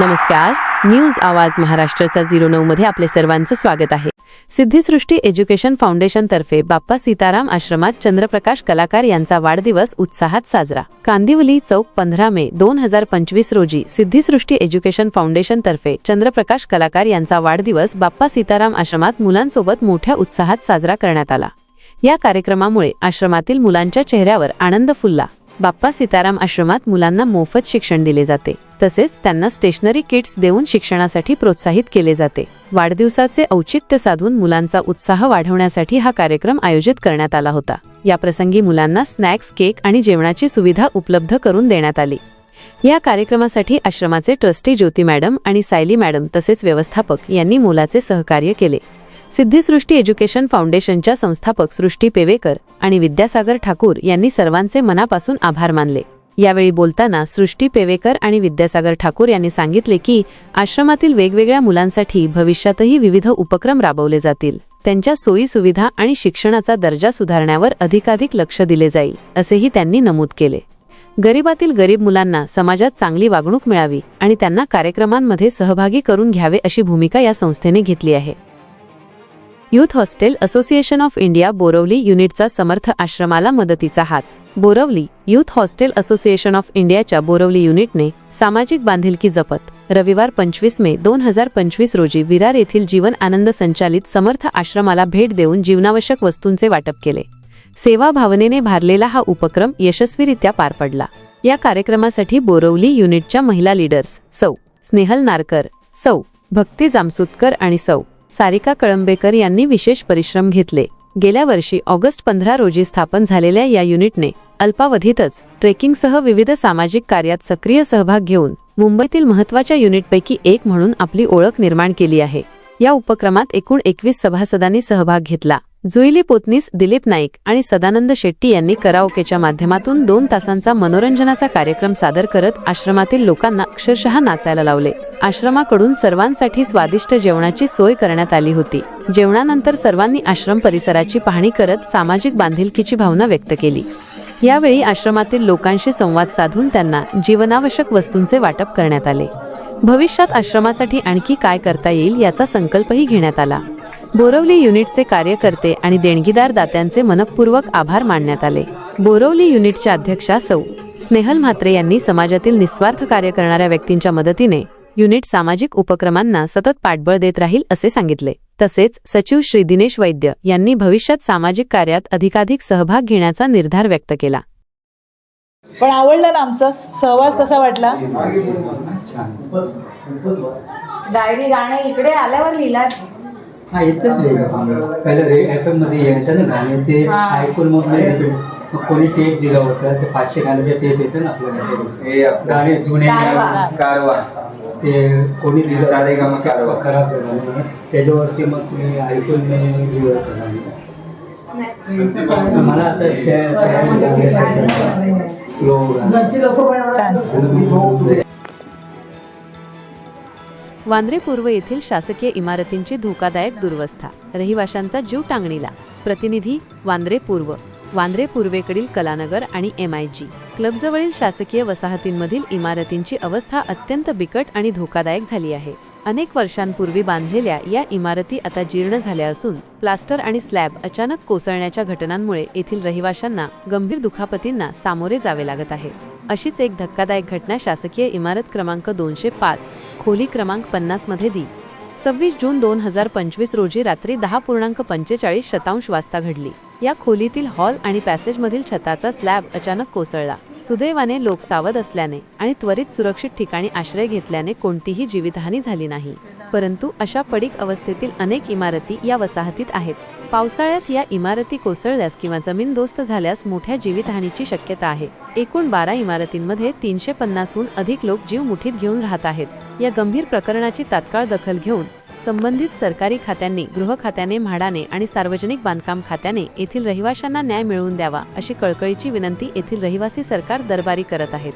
नमस्कार. न्यूज आवाज महाराष्ट्राचा झिरो नऊ मध्ये आपले सर्वांचं स्वागत आहे. सिद्धीसृष्टी एज्युकेशन फाउंडेशन तर्फे बाप्पा सीताराम आश्रमात चंद्रप्रकाश कलाकार यांचा वाढदिवस उत्साहात साजरा. कांदिवली चौक पंधरा मे दोन हजार पंचवीस रोजी सिद्धीसृष्टी एज्युकेशन फाउंडेशन तर्फे चंद्रप्रकाश कलाकार यांचा वाढदिवस बाप्पा सीताराम आश्रमात मुलांसोबत मोठ्या उत्साहात साजरा करण्यात आला. या कार्यक्रमामुळे आश्रमातील मुलांच्या चेहऱ्यावर आनंद फुलला. बाप्पा सीताराम आश्रमात मुलांना मोफत शिक्षण दिले जाते. तसेच त्यांना स्टेशनरी किट्स देऊन शिक्षणासाठी प्रोत्साहित केले जाते. वाढदिवसाचे औचित्य साधून मुलांचा उत्साह वाढवण्यासाठी हा कार्यक्रम आयोजित करण्यात आला होता. या प्रसंगी मुलांना स्नॅक्स केक आणि जेवणाची सुविधा उपलब्ध करून देण्यात आली. या कार्यक्रमासाठी आश्रमाचे ट्रस्टी ज्योती मॅडम आणि सायली मॅडम तसेच व्यवस्थापक यांनी मोलाचे सहकार्य केले. सिद्धिसृष्टी एज्युकेशन फाउंडेशनच्या संस्थापक सृष्टी पेवेकर आणि विद्यासागर ठाकूर यांनी सर्वांचे मनापासून आभार मानले. यावेळी बोलताना सृष्टी पेवेकर आणि विद्यासागर ठाकूर यांनी सांगितले की आश्रमातील वेगवेगळ्या मुलांसाठी भविष्यातही विविध उपक्रम राबवले जातील. त्यांच्या सोयी सुविधा आणि शिक्षणाचा दर्जा सुधारण्यावर अधिकाधिक लक्ष दिले जाईल असेही त्यांनी नमूद केले. गरिबातील गरीब मुलांना समाजात चांगली वागणूक मिळावी आणि त्यांना कार्यक्रमांमध्ये सहभागी करून घ्यावे अशी भूमिका या संस्थेने घेतली आहे. Youth hostel association of India Borivali युनिटचा समर्थ आश्रमाला मदतीचा हात. Borivali youth hostel association of इंडियाच्या बोरवली युनिटने सामाजिक बांधिलकी जपत रविवार पंचवीस मे दोन हजार पंचवीस रोजी विरार येथील जीवन आनंद संचालित समर्थ आश्रमाला भेट देऊन जीवनावश्यक वस्तूंचे वाटप केले. सेवा भावनेने भारलेला हा उपक्रम यशस्वीरित्या पार पडला. या कार्यक्रमासाठी बोरवली युनिटच्या महिला लीडर्स सौ स्नेहल नारकर सौ भक्ती जामसुतकर आणि सौ सारिका कळंबेकर यांनी विशेष परिश्रम घेतले. गेल्या वर्षी ऑगस्ट पंधरा रोजी स्थापन झालेल्या या युनिटने अल्पावधीतच ट्रेकिंगसह विविध सामाजिक कार्यात सक्रिय सहभाग घेऊन मुंबईतील महत्त्वाच्या युनिटपैकी एक म्हणून आपली ओळख निर्माण केली आहे. या उपक्रमात एकूण एकवीस सभासदांनी सहभाग घेतला. जुईली पोतनीस दिलीप नाईक आणि सदानंद शेट्टी यांनी कराओकेच्या माध्यमातून दोन तासांचा मनोरंजनाचा कार्यक्रम सादर करत आश्रमातील लोकांना अक्षरशः नाचायला लावले. आश्रमाकडून सर्वांसाठी स्वादिष्ट जेवणाची सोय करण्यात आली होती. जेवणानंतर सर्वांनी आश्रम परिसराची पाहणी करत सामाजिक बांधिलकीची भावना व्यक्त केली. यावेळी आश्रमातील लोकांशी संवाद साधून त्यांना जीवनावश्यक वस्तूंचे वाटप करण्यात आले. भविष्यात आश्रमासाठी आणखी काय करता येईल याचा संकल्पही घेण्यात आला. बोरवली युनिटचे कार्यकर्ते आणि देणगीदार दात्यांचे मनपूर्वक आभार मानण्यात आले. बोरवली युनिटच्या अध्यक्षा सौ. स्नेहल म्हात्रे यांनी समाजातील निस्वार्थ कार्य करणाऱ्या व्यक्तींच्या मदतीने युनिट सामाजिक उपक्रमांना सतत पाठबळ देत राहील असे सांगितले. तसेच सचिव श्री दिनेश वैद्य यांनी भविष्यात सामाजिक कार्यात अधिकाधिक सहभाग घेण्याचा निर्धार व्यक्त केला. पण आवडला ना आमचा? सहवास कसा वाटला? डायरी गाणे इकडे आल्यावर लिहिला हा येतच पहिलं रे एफ एममध्ये यायचं ना गाणे ते. ऐकून मग मी मग कोणी टेप दिलं होतं ते पाचशे गाण्याचे टेप येतं ना आपल्याला. गाणे जुने कारवा. ते कोणी दिलं? सारे गम कारवा. खराब झालं. त्याच्यावरती मग मी ऐकून मी होतं गाणं. मला आता स्लो वांद्रे पूर्व येथील शासकीय इमारतींची धोकादायक दुर्वस्था. रहिवाशांचा जीव टांगणीला. प्रतिनिधी वांद्रे पूर्व. वांद्रे पूर्वेकडील कलानगर आणि एम आय जी क्लबजवळील शासकीय वसाहतींमधील इमारतींची अवस्था अत्यंत बिकट आणि धोकादायक झाली आहे. अनेक वर्षांपूर्वी बांधलेल्या या इमारती आता जीर्ण झाल्या असून प्लास्टर आणि स्लॅब अचानक कोसळण्याच्या घटनांमुळे येथील रहिवाशांना गंभीर दुखापतींना सामोरे जावे लागत आहे. अशीच एक धक्कादायक घटना शासकीय इमारत क्रमांक दोनशे पाच खोली क्रमांक पन्नासमध्ये दी. सव्वीस जून दोन हजार पंचवीस रोजी रात्री दहा पूर्णांक पंचेचाळीस शतांश वाजता घडली. या खोलीतील हॉल आणि पॅसेजमधील छताचा स्लॅब अचानक कोसळला. सुदैवाने लोक सावध असल्याने आणि त्वरित सुरक्षित ठिकाणी आश्रय घेतल्याने कोणतीही जीवितहानी झाली नाही. परंतु अशा पडीक अवस्थेतील अनेक इमारती या वसाहतीत आहेत. पावसाळ्यात या इमारती कोसळल्यास किंवा जमीनदोस्त झाल्यास मोठ्या जीवितहानीची शक्यता आहे. एकूण बारा इमारतींमध्ये तीनशे पन्नासहून अधिक लोक जीव मुठीत घेऊन राहत आहेत. या गंभीर प्रकरणाची तात्काळ दखल घेऊन संबंधित सरकारी खात्यांनी गृह खात्याने म्हाडाने आणि सार्वजनिक बांधकाम खात्याने येथील रहिवाशांना न्याय मिळवून द्यावा अशी कळकळीची विनंती येथील रहिवासी सरकार दरबारी करत आहेत.